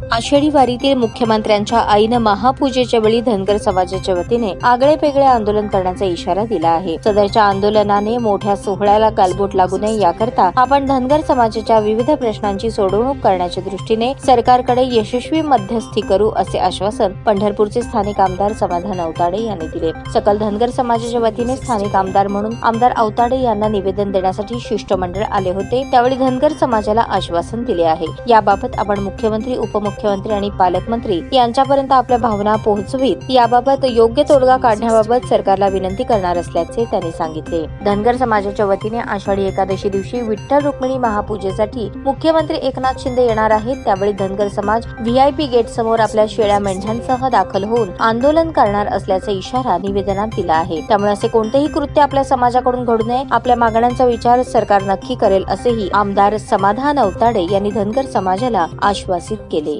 आषाढी वारीतील मुख्यमंत्र्यांच्या आईनं महापूजेच्या वेळी धनगर समाजाच्या वतीने आगळे वेगळे आंदोलन करण्याचा इशारा दिला आहे. सदरच्या आंदोलनाने मोठ्या सोहळ्याला कालबोट लागू नये याकरता आपण धनगर समाजाच्या विविध प्रश्नांची सोडवणूक करण्याच्या दृष्टीने सरकारकडे यशस्वी मध्यस्थी करू असे आश्वासन पंढरपूरचे स्थानिक आमदार समाधान अवताडे यांनी दिले. सकल धनगर समाजाच्या वतीने स्थानिक आमदार म्हणून आमदार अवताडे यांना निवेदन देण्यासाठी शिष्टमंडळ आले होते. त्यावेळी धनगर समाजाला आश्वासन दिले आहे. याबाबत आपण मुख्यमंत्री उपमुख्यमंत्री मुख्यमंत्री आणि पालकमंत्री यांच्यापर्यंत आपल्या भावना पोहोचवीत. याबाबत योग्य तोडगा काढण्याबाबत सरकारला विनंती करणार असल्याचे त्यांनी सांगितले. धनगर समाजाच्या वतीने आषाढी एकादशी दिवशी विठ्ठल रुक्मिणी महापूजेसाठी मुख्यमंत्री एकनाथ शिंदे येणार आहेत. त्यावेळी धनगर समाज व्हीआयपी गेट समोर आपल्या शेळ्या मेंढ्यांसह दाखल होऊन आंदोलन करणार असल्याचा इशारा निवेदनात दिला आहे. त्यामुळे असे कोणतेही कृत्य आपल्या समाजाकडून घडू नये. आपल्या मागण्यांचा विचार सरकार नक्की करेल असेही आमदार समाधान अवताडे यांनी धनगर समाजाला आश्वासित केले.